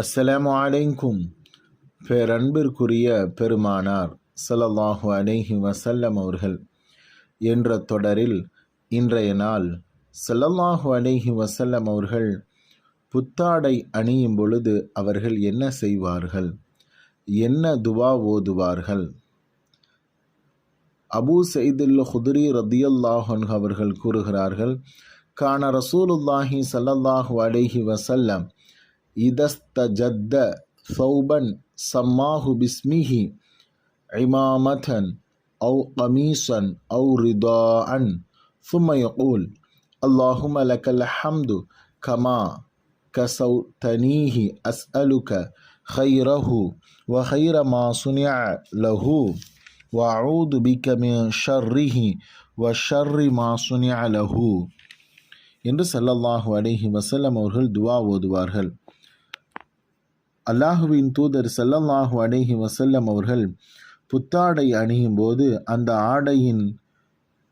அஸ்ஸலாமு அலைக்கும். பேரன்பிற்குரிய பெருமானார் சலல்லாஹு அலைஹி வசல்லம் அவர்கள் என்ற தொடரில் இன்றைய நாள் ஸல்லல்லாஹு அலைஹி வசல்லம் அவர்கள் புத்தாடை அணியும் பொழுது அவர்கள் என்ன செய்வார்கள்? என்ன துவா ஓதுவார்கள்? அபூ சைதுல் ஹுதுரி ரதியல்லாஹன் அவர்கள் கூறுகிறார்கள் கான ரசூலுல்லாஹி சல்லல்லாஹு அலைஹி வஸல்லம் இதஸ்தஜத்த ثوبا سماه باسمه عمامة أو قميصا أو رداء ثم يقول اللهم لك الحمد كما كسوتنيه أسألك خيره وخير ما صنع له وأعوذ بك من شره وشر ما صنع له என்று சல்லல்லாஹு அலைஹி வஸல்லம் அவர்கள் துவா ஓதுவார்கள் அல்லாஹுவின் தூதர் செல்லல்லாஹு அலைஹி வசல்லம் அவர்கள் புத்தாடை அணியும் போது அந்த ஆடையின்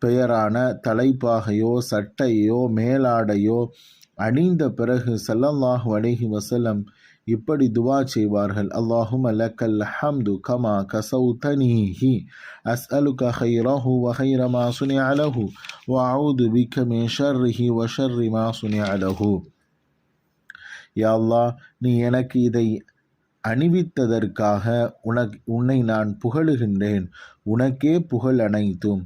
பெயரான தலைப்பாகையோ சட்டையோ மேலாடையோ அணிந்த பிறகு ஸல்லல்லாஹு அலைஹி வசல்லம் இப்படி துவா செய்வார்கள். அல்லாஹும் அலக்கல் ஹம்து கமா கசௌதனீஹி அஸ்அலுக ஹைரஹு அலு ஹைர மா வஹை ரமா வ அலஹு பிக மின் ஷர்ரிஹி வ ஷர்ரி மா யா அல்லா நீ எனக்கு இதை அணிவித்ததற்காக உனக் உன்னை நான் புகழுகின்றேன். உனக்கே புகழ் அனைத்தும்.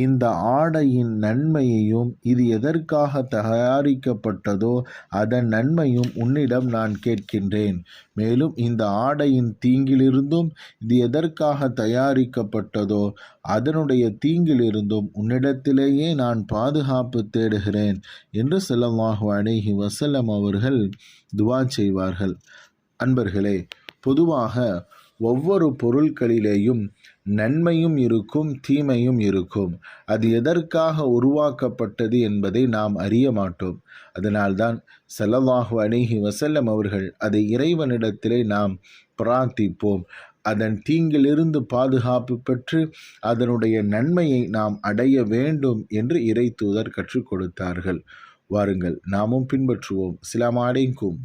இந்த ஆடையின் நன்மையையும் இது எதற்காக தயாரிக்கப்பட்டதோ அதன் நன்மையும் உன்னிடம் நான் கேட்கின்றேன். மேலும் இந்த ஆடையின் தீங்கிலிருந்தும் இது எதற்காக தயாரிக்கப்பட்டதோ அதனுடைய தீங்கிலிருந்தும் உன்னிடத்திலேயே நான் பாதுகாப்பு தேடுகிறேன் என்று செல்லமாக அணைகி வசலம் அவர்கள் துவா செய்வார்கள். அன்பர்களே பொதுவாக ஒவ்வொரு பொருட்களிலேயும் நன்மையும் இருக்கும் தீமையும் இருக்கும். அது எதற்காக உருவாக்கப்பட்டது என்பதை நாம் அறிய மாட்டோம். அதனால்தான் செலவாக அணுகி வசல்லம் அவர்கள் அதை இறைவனிடத்திலே நாம் பிரார்த்திப்போம். அதன் தீங்கிலிருந்து பாதுகாப்பு பெற்று அதனுடைய நன்மையை நாம் அடைய வேண்டும் என்று இறை தூதர் கற்றுக் கொடுத்தார்கள். வாருங்கள் நாமும் பின்பற்றுவோம். சிலமாடைக்கும்